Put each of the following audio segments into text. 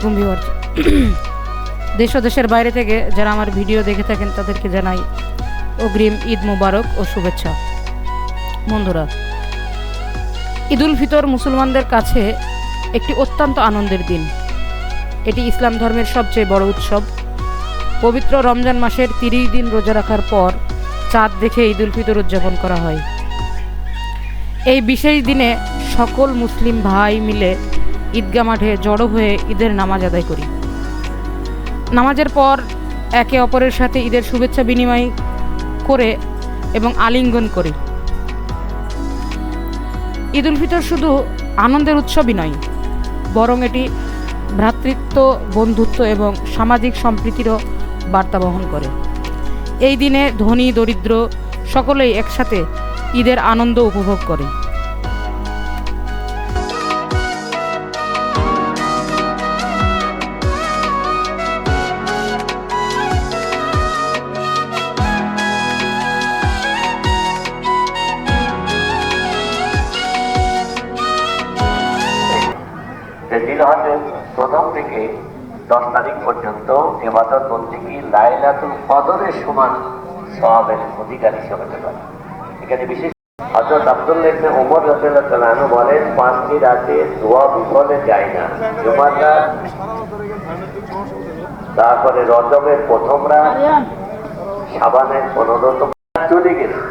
আলাইকুম ভিউয়ার্স দেশ ও দেশের বাইরে থেকে যারা আমার ভিডিও দেখে থাকেন, তাদেরকে জানাই অগ্রিম ঈদ মোবারক ও শুভেচ্ছা। বন্ধুরা ঈদুল ফিতর মুসলমানদের কাছে একটি অত্যন্ত আনন্দের দিন। এটি ইসলাম ধর্মের সবচেয়ে বড় উৎসব। পবিত্র রমজান মাসের তিরিশ দিন রোজা রাখার পর চাঁদ দেখে ঈদুল ফিতর উদযাপন করা হয়। এই বিশেষ দিনে সকল মুসলিম ভাই মিলে ঈদগা মাঠে জড়ো হয়ে ঈদের নামাজ আদায় করি। নামাজের পর একে অপরের সাথে ঈদের শুভেচ্ছা বিনিময় করে এবং আলিঙ্গন করি। ঈদুল ফিতর শুধু আনন্দের উৎসবই নয়, বরং এটি ভ্রাতৃত্ব, বন্ধুত্ব এবং সামাজিক সম্প্রীতিরও বার্তা বহন করে। এই দিনে ধনী, দরিদ্র সকলেই একসাথে ঈদের আনন্দ উপভোগ করে। প্রথম থেকে দশ তারিখ পর্যন্ত এবাদত বন্দিগি লাইলাতুল কদরের সমান সওয়াবের অধিকার হিসেবে হতে পারে। এখানে বিশেষ হজরত ওমর বলেন, পাঁচটি রাতে দোয়া বিফলে যায় না। তারপরে রজবের প্রথম রাত, সাবানের পনেরোতম চলে গেছে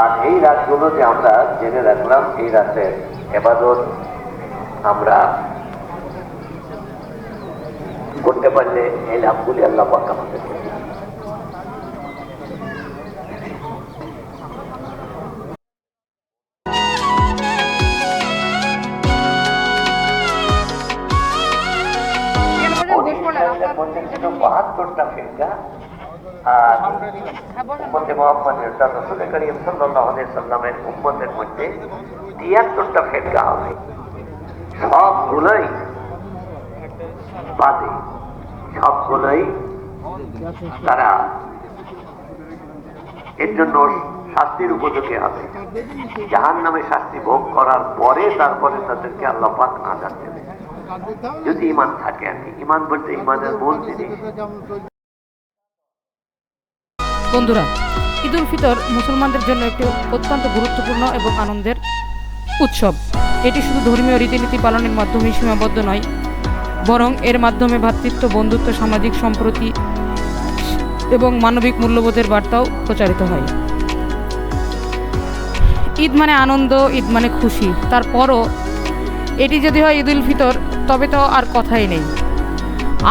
আর এই রাতগুলো যে আমরা জেনে রাখলাম, এই রাতে এবাদত আমরা করতে পারলে এই লাভগুলি আল্লাহ পাক আমাদের বাহাত্তরটা ফিরকা আর উম্মতে মোহাম্মদের তার রসুল করিম সাল্লামের উম্মতের মধ্যে তিয়াত্তরটা ফেরকা হবে। সবগুলোই বাদে। সবগুলোই তারা এর জন্য শাস্তির উপযোগী হবে। জাহান নামে শাস্তি ভোগ করার পরে তারপরে তাদেরকে আল্লাহ পাক না দেবে যদি ইমান থাকে আর কি। ইমান বলতে ইমানের মূল জিনিস। বন্ধুরা, ঈদুল ফিতর মুসলমানদের জন্য একটি অত্যন্ত গুরুত্বপূর্ণ এবং আনন্দের উৎসব। এটি শুধু ধর্মীয় রীতিনীতি পালনের মাধ্যমে সীমাবদ্ধ নয়, বরং এর মাধ্যমে ভ্রাতৃত্ব, বন্ধুত্ব, সামাজিক সম্প্রতি এবং মানবিক মূল্যবোধের বার্তাও প্রচারিত হয়। ঈদ মানে আনন্দ, ঈদ মানে খুশি। তারপরও এটি যদি হয় ঈদুল ফিতর, তবে তো আর কথাই নেই।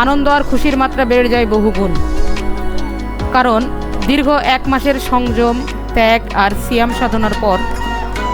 আনন্দ আর খুশির মাত্রা বেড়ে যায় বহুগুণ। কারণ দীর্ঘ এক মাসের সংযম, ত্যাগ আর সিয়াম সাধনার পর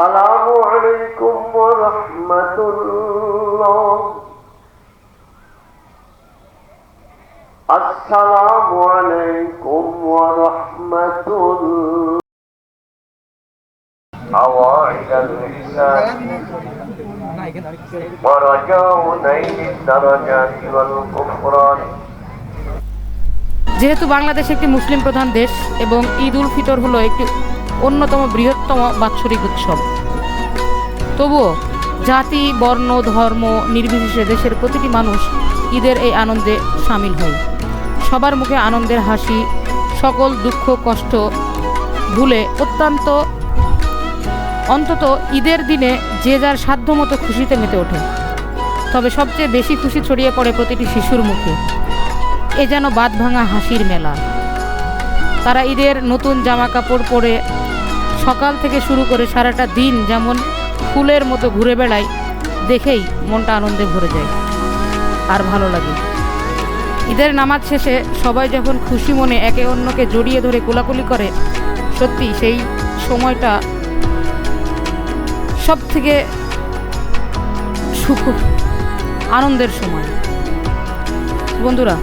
السلام عليكم ورحمة الله السلام عليكم ورحمة الله أواعد الإحسان ورجاء نيل الدرجات والكفران যেহেতু বাংলাদেশ একটি মুসলিম প্রধান দেশ এবং ঈদ উল ফিতর হলো একটি অন্যতম বৃহত্তম বাৎসরিক উৎসব। তবুও জাতি, বর্ণ, ধর্ম নির্বিশেষে দেশের প্রতিটি মানুষ ঈদের এই আনন্দে সামিল হয়। সবার মুখে আনন্দের হাসি, সকল দুঃখ, কষ্ট ভুলে অত্যন্ত, অন্তত ঈদের দিনে যে যার সাধ্য মতো খুশিতে মেতে ওঠে। তবে সবচেয়ে বেশি খুশি ছড়িয়ে পড়ে প্রতিটি শিশুর মুখে। এ যেন বাদ ভাঙা হাসির মেলা। তারা ঈদের নতুন জামা কাপড় পরে সকাল থেকে শুরু করে সারাটা দিন যেমন ফুলের মতো ঘুরে বেড়ায় দেখেই মনটা আনন্দে ভরে যায়। আর ভালো লাগে। ঈদের নামাজ শেষে সবাই যখন খুশি মনে একে অন্যকে জড়িয়ে ধরে কোলাকুলি করে, সত্যি সেই সময়টা সব থেকে সুখ আনন্দের সময়। বন্ধুরা,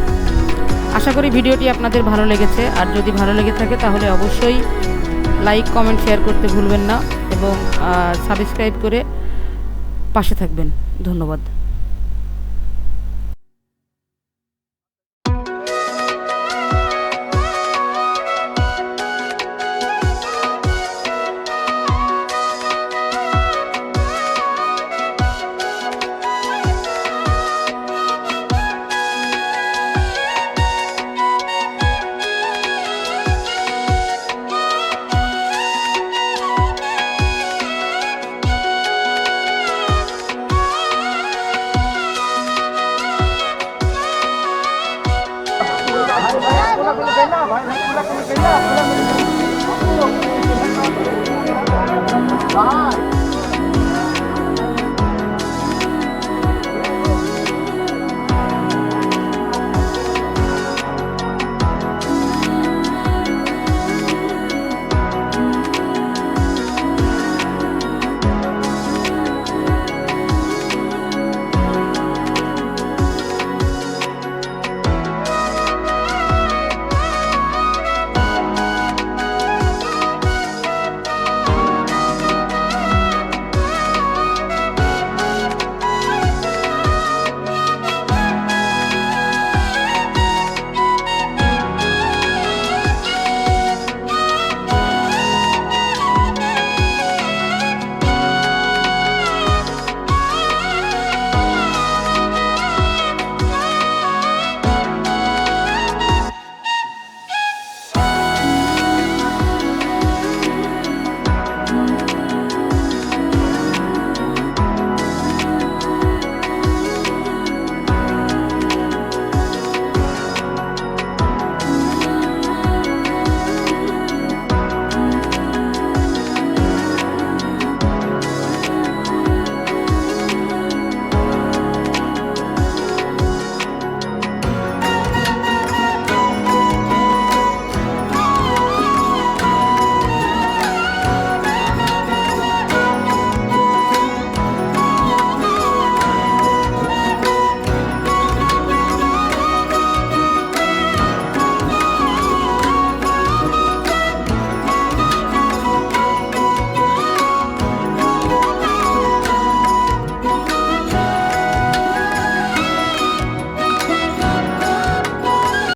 আশা করি ভিডিওটি আপনাদের ভালো লেগেছে। আর যদি ভালো লেগে থাকে তাহলে অবশ্যই লাইক কমেন্ট শেয়ার করতে ভুলবেন না এবং সাবস্ক্রাইব করে পাশে থাকবেন। ধন্যবাদ। ভাই